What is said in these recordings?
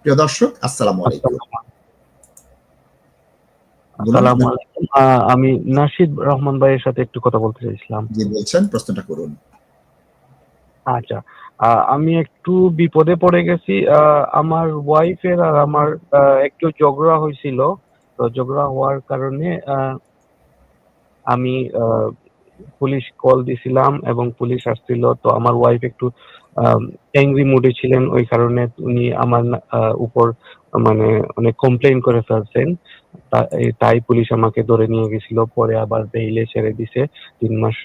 প্রিয় দর্শক আসসালামু আলাইকুম। আসসালামু আলাইকুম। আমি নাশিদ রহমান ভাইয়ের সাথে একটু কথা বলতে চাইছিলাম। জি বলছেন প্রশ্নটা করুন। আচ্ছা আহ, আমি একটু বিপদে পড়ে গেছি। আহ, আমার ওয়াইফের আর আমার একটু ঝগড়া হয়েছিল। তো ঝগড়া হওয়ার কারণে আহ, আমি আহ, পুলিশ কল দিছিলাম এবং পুলিশ আসছিল। তো আমার ওয়াইফ একটু অ্যাংরি মুডে ছিলেন, ওই কারণে উনি আমার উপর মানে অনেক কমপ্লেন করে ফেলছেন। তাই পুলিশ আমাকে ধরে নিয়ে গেছিল। পরে আবার বেইলে ছেড়ে দিছে। তিন মাস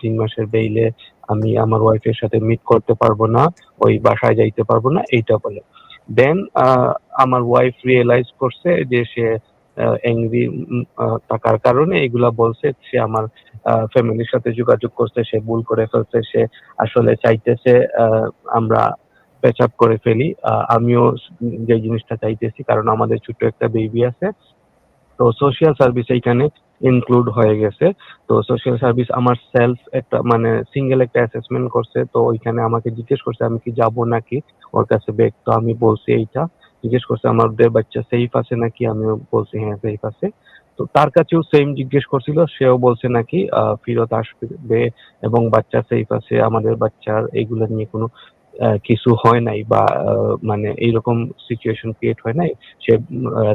তিন মাসের বেইলে আমি আমার ওয়াইফের সাথে মিট করতে পারব না, ওই বাসায় যাইতে পারব না, এইটা বলে। দেন আমার ওয়াইফ রিয়েলাইজ করছে যে সে অ্যাংরি থাকার কারণে এগুলা বলছে। সে আমার ফ্যামিলির সাথে যোগাযোগ করছে, সে ভুল করে ফেলছে, সে আসলে চাইতেছে আমরা প্যাচ করে ফেলি। আমিও যে জিনিসটা চাইতেছি, কারণ আমাদের ছোট্ট একটা বেবি আছে। তো সোশ্যাল সার্ভিস এইখানে ইনক্লুড হয়ে গেছে। তো সোশ্যাল সার্ভিস আমার সেলফ একটা মানে সিঙ্গেল একটা অ্যাসেসমেন্ট করছে। তো ওইখানে আমাকে জিজ্ঞেস করছে, আমি কি যাব নাকি ওর কাছে ব্যাগ তো আমি বলছি এইটা। জিজ্ঞেস করছে, আমাদের বাচ্চা সেফ আছে নাকি? আমিও বলছি হ্যাঁ সেফ আছে। তো তার কাছেও সেম জিজ্ঞেস করছিল, সেও বলছে নাকি ফিরত আসবে এবং বাচ্চা সেফ আছে, আমাদের বাচ্চার এইগুলো নিয়ে কোনো কিছু হয় নাই বা মানে এইরকম সিচুয়েশন ক্রিয়েট হয় নাই। সে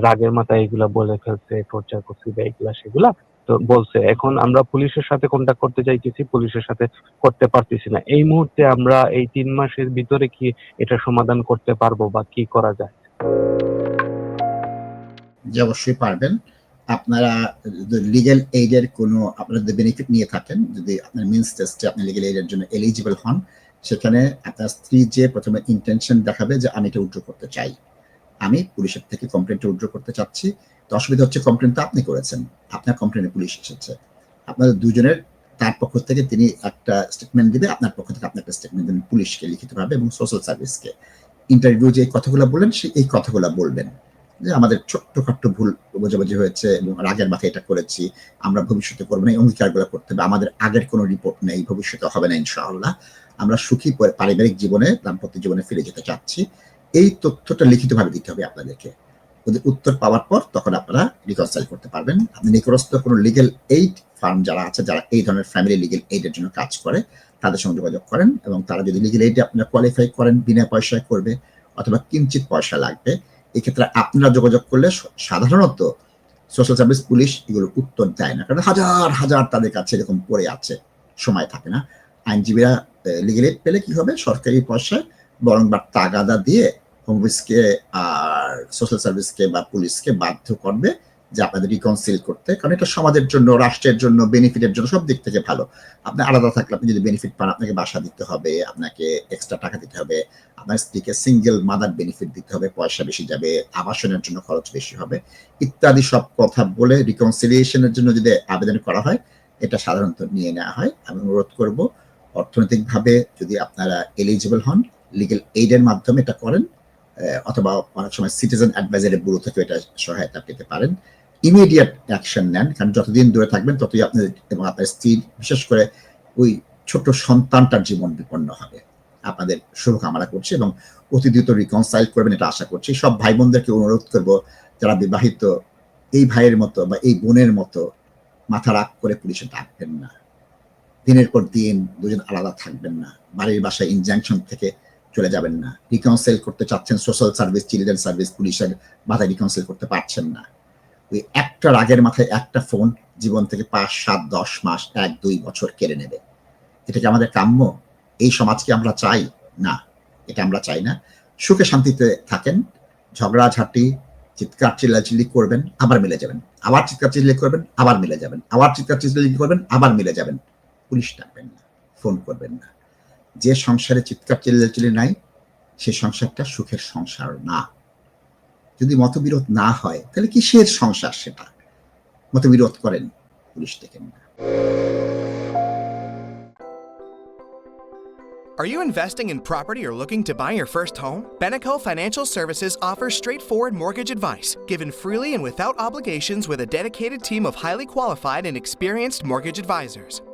রাগের মাথায় এগুলা বলে ফেলছে টর্চার করছে বা এগুলা সেগুলা। তো বলছে, এখন আমরা পুলিশের সাথে কন্ট্যাক্ট করতে চাইতেছি, পুলিশের সাথে করতে পারতেছি না। এই মুহূর্তে আমরা এই তিন মাসের ভিতরে কি এটা সমাধান করতে পারব বা কি করা যায়? অবশ্যই পারবেন। আপনারা লিগেল এইডের কোনো আপনারা যদি বেনিফিট নিয়ে থাকেন, যদি আপনার মিনস টেস্টে আপনি লিগেল এইডের জন্য এলিজিবল হন, সেখানে আপনার স্ত্রী যে প্রথমে ইন্টেনশন দেখাবে যে আমি এটা উজ্জ্ব করতে চাই। আমি পুলিশের থেকে কমপ্লেনটা উজ্জ্ব করতে চাচ্ছি। তো অসুবিধা হচ্ছে কমপ্লেন তো আপনি করেছেন। আপনার কমপ্লেনে পুলিশ এসেছে। আপনাদের দুজনের, তার পক্ষ থেকে তিনি একটা স্টেটমেন্ট দিবে, আপনার পক্ষ থেকে আপনি একটা স্টেটমেন্ট দেবেন পুলিশকে লিখিতভাবে এবং সোশ্যাল সার্ভিসকে ইন্টারভিউ যে কথাগুলো বললেন সেই এই কথাগুলো বলবেন। যে আমাদের ছোট্টখাট্ট ভুল বোঝাবুঝি হয়েছে এবং রাগের মাথায় এটা করেছি, আমরা ভবিষ্যতে করব না, এই অঙ্গীকারগুলো করতে হবে। আমাদের আগের কোনো রিপোর্ট নেই, ভবিষ্যতে হবে না, ইনশাআল্লাহ। আমরা সুখী পারিবারিক জীবনে, দাম্পত্য জীবনে ফিরে যেতে চাচ্ছি। এই তথ্যটা লিখিতভাবে দিতে হবে আপনাদেরকে। ওদের উত্তর পাওয়ার পর তখন আপনারা রিকনসাইল করতে পারবেন। আপনি নিকটস্থ কোনো লিগেল এইড ফার্ম যারা আছে, যারা এই ধরনের ফ্যামিলি লিগেল এইডের জন্য কাজ করে, তাদের সঙ্গে যোগাযোগ করেন এবং তারা যদি লিগেল এইডে আপনারা কোয়ালিফাই করেন, বিনা পয়সায় করবে অথবা কিঞ্চিত পয়সা লাগবে এক্ষেত্রে আপনারা যোগাযোগ করলে সাধারণত সোশ্যাল সার্ভিস পুলিশ এগুলোর উত্তর দেয় না। কারণ হাজার হাজার তাদের কাছে এরকম পড়ে আছে, সময় থাকে না। আইনজীবীরা লিগেল এড পেলে কি হবে? সরকারি পয়সায় বরং বা তাগাদা দিয়ে হোম অফিসকে আর সোশ্যাল সার্ভিসকে বা পুলিশকে বাধ্য করবে যে আপনাদের রিকনসিল করতে, কারণ এটা সমাজের জন্য, রাষ্ট্রের জন্য বেনিফিটের জন্য সব দিক থেকে ভালো। আপনি আলাদা থাকলে আপনি যদি বেনিফিট পান, আপনাকে বাসা দিতে হবে, আপনাকে এক্সট্রা টাকা দিতে হবে, আপনার স্ত্রীকে সিঙ্গেল মাদার বেনিফিট দিতে হবে, পয়সা বেশি যাবে, আবাসনের জন্য খরচ বেশি হবে, ইত্যাদি সব কথা বলে রিকনসিলিয়েশনের জন্য যদি আবেদন করা হয়, এটা সাধারণত নিয়ে নেওয়া হয়। আমি অনুরোধ করব, অর্থনৈতিকভাবে যদি আপনারা এলিজিবল হন লিগেল এইডের মাধ্যমে এটা করেন অথবা অনেক সময় সিটিজেন অ্যাডভাইজারি ব্যুরো থেকে এটা সহায়তা পেতে পারেন। ইমিডিয়েট অ্যাকশন নেন, কারণ যতদিন দূরে থাকবেন ততই আপনার এবং আপনার স্ত্রী, বিশেষ করে ওই ছোট সন্তানটার জীবন বিপন্ন হবে। আপনাদের শুভকামনা করছি এবং অতি দ্রুত রিকনসাইল করবেন এটা আশা করছি। সব ভাই বোনদেরকে অনুরোধ করব, যারা বিবাহিত, এই ভাইয়ের মতো বা এই বোনের মতো মাথা রাগ করে পুলিশে ডাকবেন না। দিনের পর দিন দুজন আলাদা থাকবেন না। বাড়ির বাসায় ইনজাংশন থেকে চলে যাবেন না। রিকাউন্সেল করতে চাচ্ছেন সোশ্যাল সার্ভিস চিলড্রেন সার্ভিস পুলিশের মাথায় রিকাউন্সিল করতে পারছেন না। ওই একটা রাগের মাথায় একটা ফোন জীবন থেকে পাঁচ, সাত, দশ মাস, এক, দুই বছর কেড়ে নেবে। এটা কি আমাদের কাম্য? এই সমাজকে আমরা চাই? না, এটা আমরা চাই না। সুখে শান্তিতে থাকেন ঝগড়াঝাটি চিৎকার, চিল্লাচিল্লি করবেন, আবার মিলে যাবেন। আবার চিৎকার চিল্লি করবেন, আবার মিলে যাবেন। আবার চিৎকার চিল্লি করবেন, আবার মিলে যাবেন। পুলিশ ডাকবেন না, ফোন করবেন না। যে সংসারে চিৎকার, চিল্লাচিল্লি নাই, সে সংসারটা সুখের সংসার না। যদি মতবিরোধ না হয় তাহলে কিসের সংসার সেটা মতবিরোধ করেন পুলিশ ডেকেন না Are you investing in property or looking to buy your first home? Beneco Financial Services offers straightforward mortgage advice, given freely and without obligations with a dedicated team of highly qualified and experienced mortgage advisors.